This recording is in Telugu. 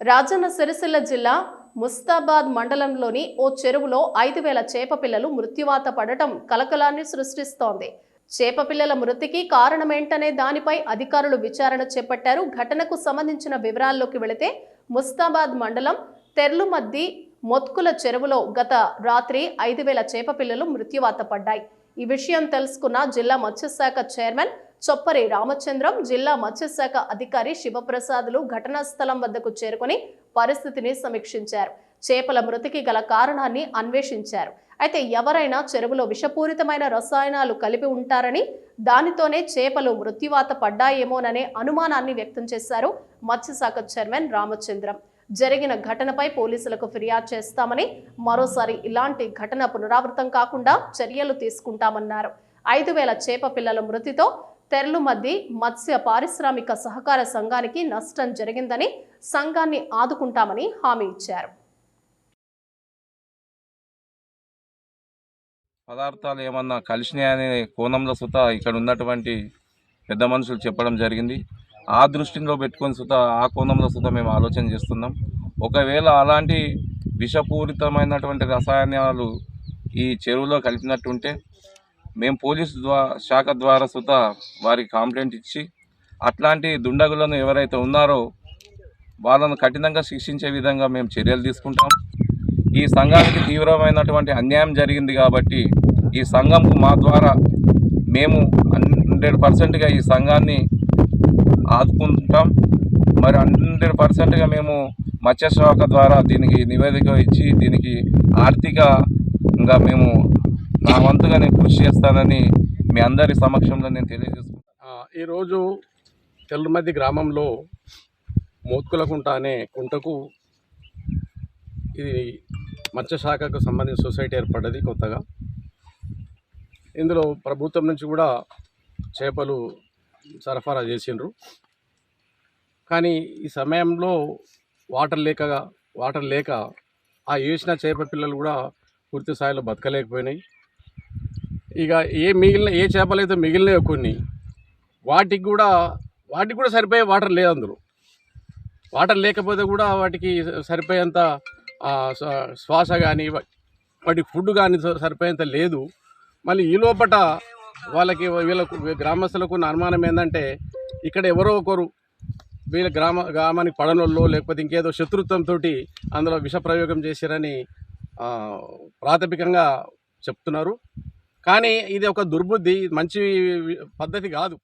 రాజన్న సిరిసిల్ల జిల్లా ముస్తాబాద్ మండలంలోని ఓ చెరువులో ఐదు వేల చేప పిల్లలు మృత్యువాత పడటం కలకలాన్ని సృష్టిస్తోంది. చేప పిల్లల మృతికి కారణమేంటనే దానిపై అధికారులు విచారణ చేపట్టారు. ఘటనకు సంబంధించిన వివరాల్లోకి వెళితే ముస్తాబాద్ మండలం తెర్లుమద్ది మొత్కుల చెరువులో గత రాత్రి ఐదు వేల చేప పిల్లలు మృత్యువాత పడ్డాయి. ఈ విషయం తెలుసుకున్న జిల్లా మత్స్యశాఖ చైర్మన్ చొప్పరి రామచంద్రం జిల్లా మత్స్యశాఖ అధికారి శివప్రసాదులు ఘటనా స్థలం వద్దకు చేరుకొని పరిస్థితిని సమీక్షించారు. చేపల మృతికి గల కారణాన్ని అన్వేషించారు. అయితే ఎవరైనా చెరువులో విషపూరితమైన రసాయనాలు కలిపి ఉంటారని దానితోనే చేపలు మృత్యువాత పడ్డాయేమోననే అనుమానాన్ని వ్యక్తం చేశారు మత్స్యశాఖ చైర్మన్ రామచంద్రం. జరిగిన ఘటనపై పోలీసులకు ఫిర్యాదు చేస్తామని మరోసారి ఇలాంటి ఘటన పునరావృతం కాకుండా చర్యలు తీసుకుంటామన్నారు. ఐదు వేల చేప పిల్లల మృతితో తెరలుమద్ది మత్స్య పారిశ్రామిక సహకార సంఘానికి నష్టం జరిగిందని సంఘాన్ని ఆదుకుంటామని హామీ ఇచ్చారు. పదార్థాలు ఏమన్నా కలిసినాయనే కోణంలో సుత ఇక్కడ ఉన్నటువంటి పెద్ద మనుషులు చెప్పడం జరిగింది. ఆ దృష్టిలో పెట్టుకొని సుత ఆ కోణంలో సుత మేము ఆలోచన చేస్తున్నాం. ఒకవేళ అలాంటి విషపూరితమైనటువంటి రసాయనాలు ఈ చెరువులో కలిపినట్టుంటే మేము పోలీసు ద్వా శాఖ ద్వారా సుత వారికి కంప్లైంట్ ఇచ్చి అట్లాంటి దుండగులను ఎవరైతే ఉన్నారో వాళ్ళను కఠినంగా శిక్షించే విధంగా మేము చర్యలు తీసుకుంటాం. ఈ సంఘానికి తీవ్రమైనటువంటి అన్యాయం జరిగింది కాబట్టి ఈ సంఘంకు మా ద్వారా మేము హండ్రెడ్ పర్సెంట్గా ఈ సంఘాన్ని ఆదుకుంటాం. మరి హండ్రెడ్ పర్సెంట్గా మేము మత్స్యశాఖ ద్వారా దీనికి నివేదిక ఇచ్చి దీనికి ఆర్థికంగా మేము నా వంతుగా నేను కృషి చేస్తానని మీ అందరి సమక్షంలో నేను తెలియజేసుకుంటాను ఈరోజు తెల్లమద్ది గ్రామంలో మోత్కులకుంట అనే కుంటకు ఇది మత్స్యశాఖకు సంబంధించిన సొసైటీ ఏర్పడ్డది కొత్తగా. ఇందులో ప్రభుత్వం నుంచి కూడా చేపలు సరఫరా చేసిండ్రు. కానీ ఈ సమయంలో వాటర్ లేక వాటర్ లేక ఆ వేసిన చేప పిల్లలు కూడా పూర్తి స్థాయిలో బతకలేకపోయినాయి. ఇక ఏ మిగిలిన ఏ చేపలు అయితే మిగిలినాయో కొన్ని వాటికి కూడా వాటికి కూడా సరిపోయే వాటర్ లేదు అందులో. వాటర్ లేకపోతే కూడా వాటికి సరిపోయేంత శ్వాస కానీ వాటికి ఫుడ్ కానీ సరిపోయేంత లేదు. మళ్ళీ ఈ లోపట వాళ్ళకి వీళ్ళకు గ్రామస్తులకు ఉన్న అనుమానం ఏంటంటే ఇక్కడ ఎవరో ఒకరు వీళ్ళ గ్రామ గ్రామానికి పడనోళ్ళు లేకపోతే ఇంకేదో శత్రుత్వంతో అందులో విష ప్రయోగం చేశారని ప్రాథమికంగా చెప్తున్నారు. కానీ ఇది ఒక దుర్బుద్ధి మంచి పద్ధతి కాదు.